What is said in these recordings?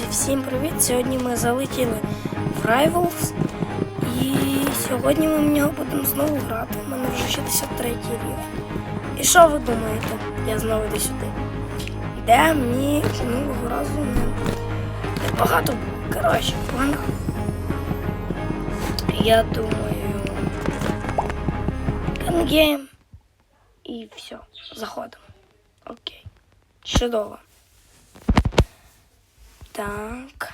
Друзі, всім привіт! Сьогодні ми залетіли в Rivals і сьогодні ми в нього будемо знову грати. У мене вже 63 рівень. І що ви думаєте? Я знову йду сюди. Де мені минулого разу не багато було. Коротше, погнали. Я думаю. Гейм. І все, заходимо. Окей. Чудово. Так.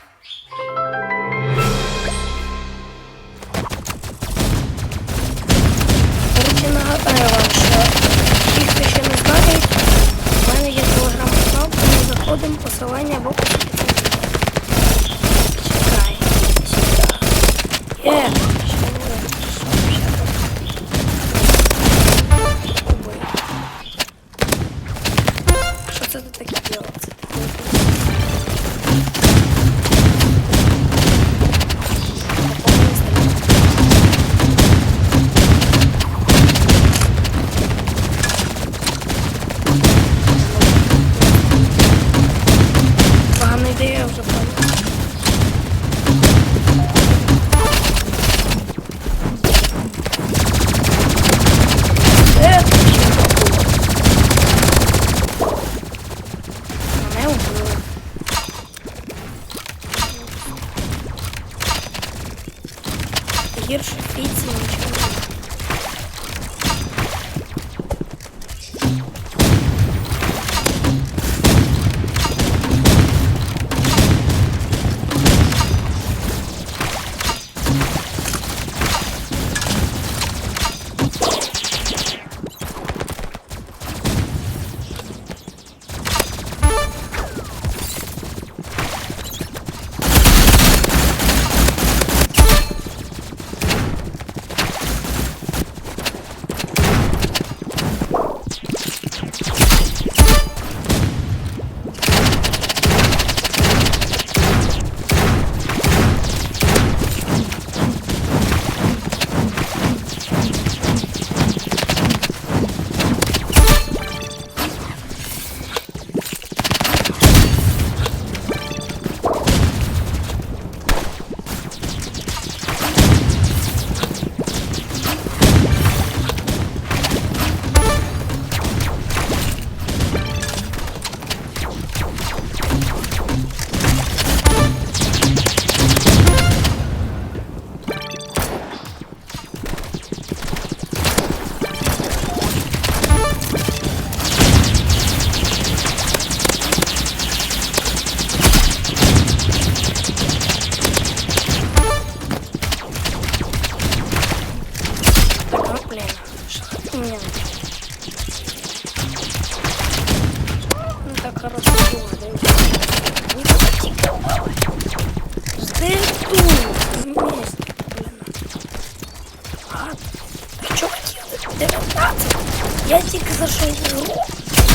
Я тільки в ігру.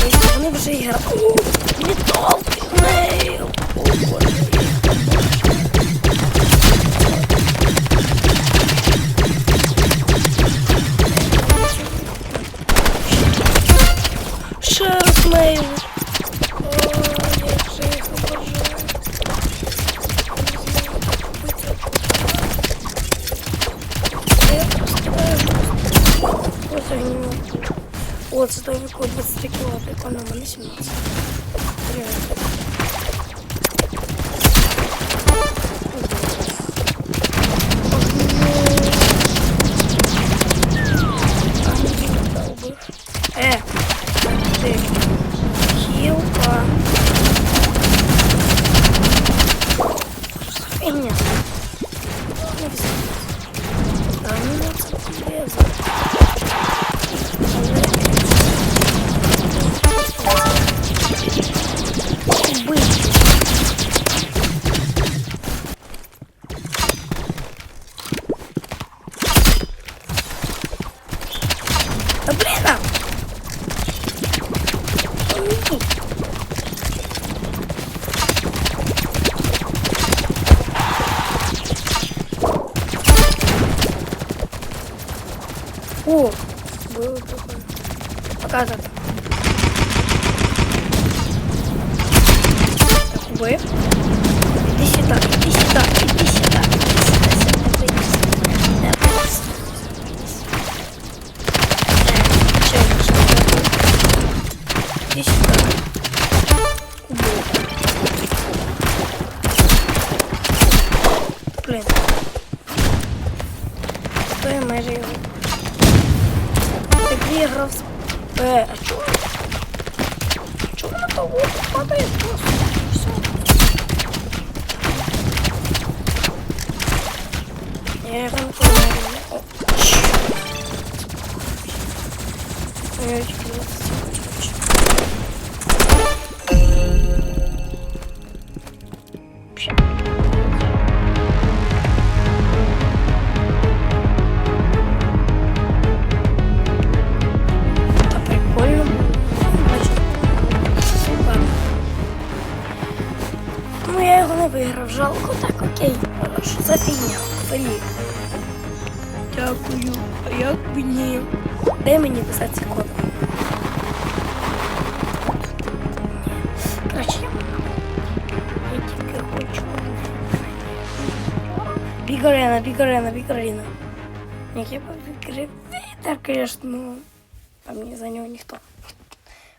Тобто вони вже грали. Літовки, нею. О, боже. О, це той вікон 23 кіло, прикольно, у мене 17. Привет. Е, ти. О, было такое. Показывает. Вы. Иди сюда, иди сюда, иди сюда. Иди сюда. Блин. Стой, мы же его. Чого? Чого на того падає просто? Все. Я його не помню. О, чш. Я тільки виграв, жалко, так окей. Що за фігня? Фелі. Дякую. А як мені? Де мені писати ці коди? Короче, я, тільки хочу. Бігарена, бігарена, бігарена. Як я відкрив вітер, ну, там не за нього ніхто.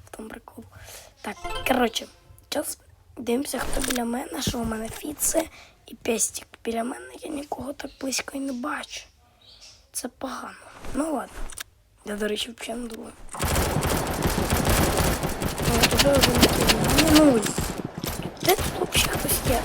В тому прикол. Так, коротше, зараз дивимося, хто біля мене, що у мене фіце і пестик. Біля мене я нікого так близько і не бачу. Це погано. Ну ладно. Я, до речі, взагалі не думаю. Ну, вже один такий, ну. Де тут взагалі хтось є?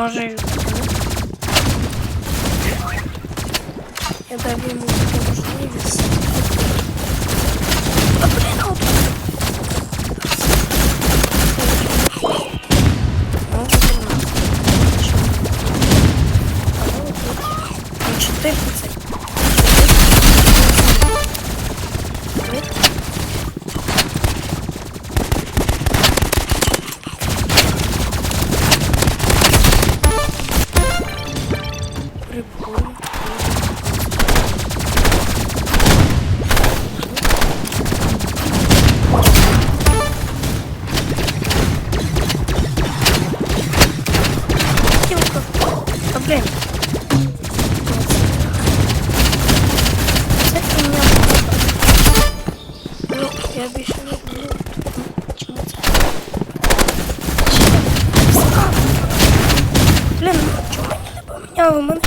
Може, і я дав йому таку можливість. Мені не поміняли? У мене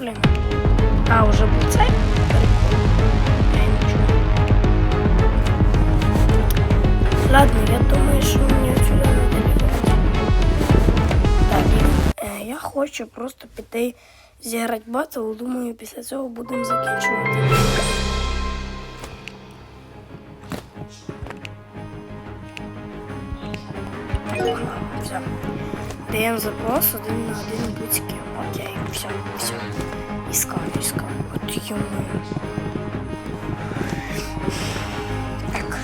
блін. А, уже був цей? Я не. Ладно, я думаю, что мені отсюда надо бігати. Так, і, е, я хочу просто піти зіграти батл. Думаю, після цього будемо закінчувати. Даємо запрос один на один будь-ким. Все, все. Іскаю, іскаю. От йому. Так,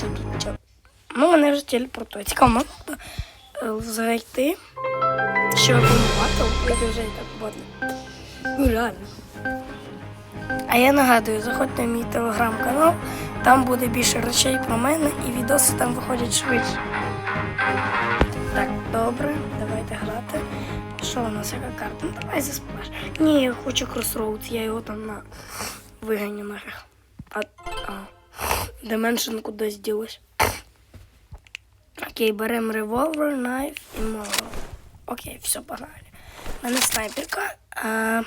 тут чо? Ну, мене вже телепортує. Цікаво, можна е, зайти. Ще один батл, вийде вже і так батл. Ну, реально. А я нагадую, заходьте в мій телеграм-канал, там буде більше речей про мене і відоси там виходять швидше. Що у нас яка карта? Ну давай заспаш. Ні, я хочу Crossroads, я його там на виганю нафіг. А, а. Dimension кудись ділась. Окей, беремо револьвер, найф і молот. Окей, все, погнали. У мене снайперка. А...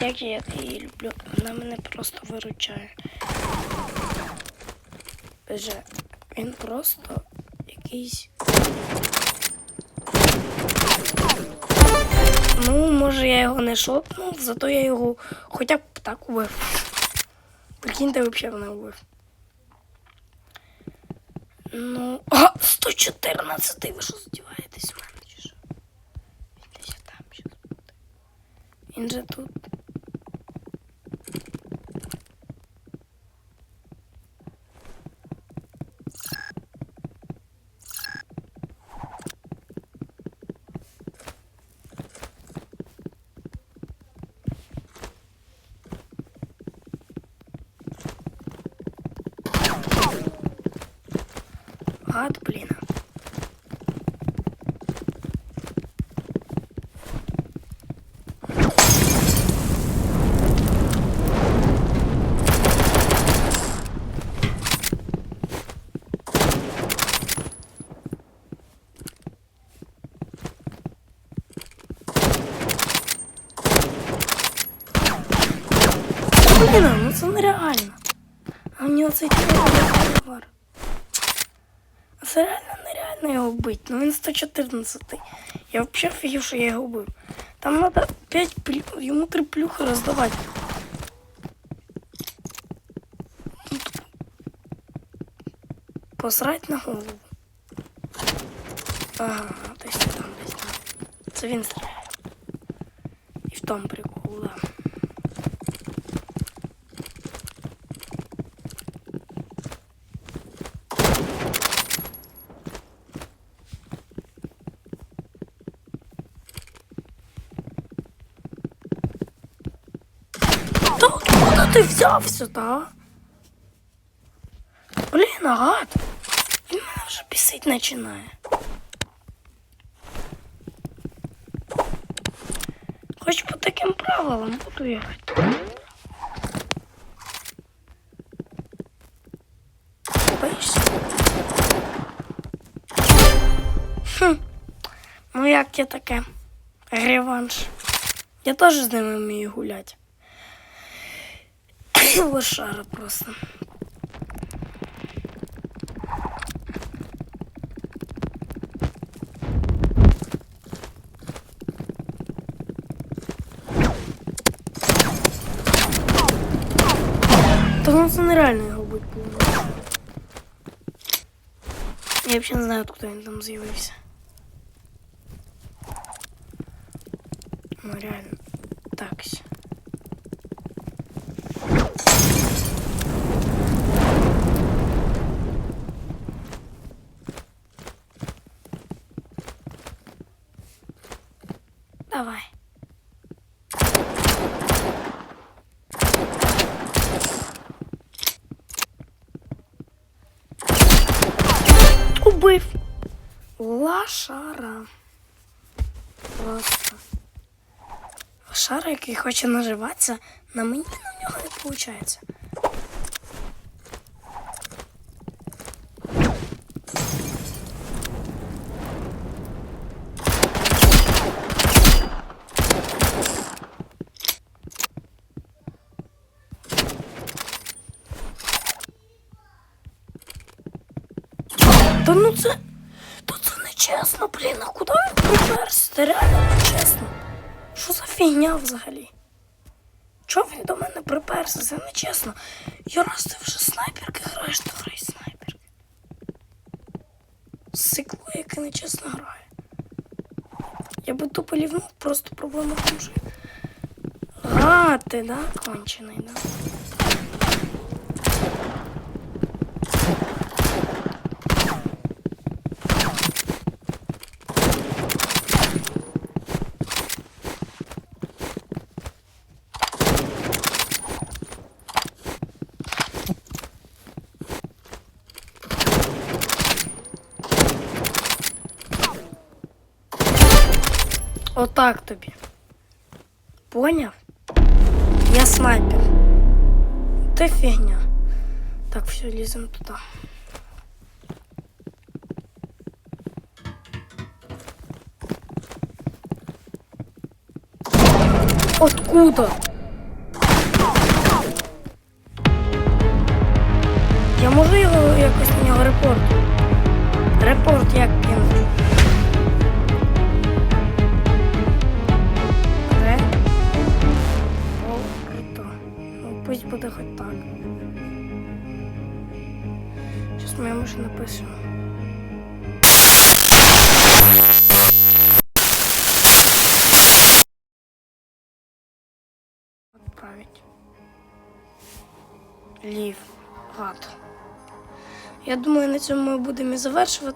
Як я її люблю, вона мене просто виручає. Боже, він просто якийсь. Ну, може я його не шотнув, зато я його хоча б так убив. Прикиньте, взагалі не убив. Ну. А, 114, ви що здіваєтесь мене? Він десь там щось буде. Він же тут. Гад, блин ну це нереально. А мені оцей товар. Це реально нереально його вбити. Ну він 114. Я взагалі офігів, що я його вбив. Там треба 5 плю... йому 3 плюхи роздавати. Посрать на голову. Ага, десь там, десь там. Це він стріляє. І в тому прикол, да. Та откуда ти взявся, та? Блін, гад. Він мене вже бісить починає. Хоч по таким правилам буду ехать. Боїшся? Хм. Ну як тебе таке? Реванш. Я теж з ними вмію гуляти. Лошара просто. Ну це нереально його бути було. Я взагалі не знаю, откуда він там з'явився. Ну реально. Так. Лашара, який хоче наживатися, на мені на нього не виходить. Та ну це. Та це не чесно, блін, а куди він приперся? Реально не чесно. Що за фігня взагалі? Чого він до мене приперся? Це не чесно. Я раз ти вже снайперки граєш, то грай снайперки. Сикло, яке нечесно грає. Я би тупо лівнув, просто проблема в тому, що... А, ти, да, кончений, да? Отак тобі. Поняв? Я снайпер. Ти фігня. Так, все, ліземо туди. Откуда? Я можу його якось на нього репорт? Цьому ми будемо і завершувати.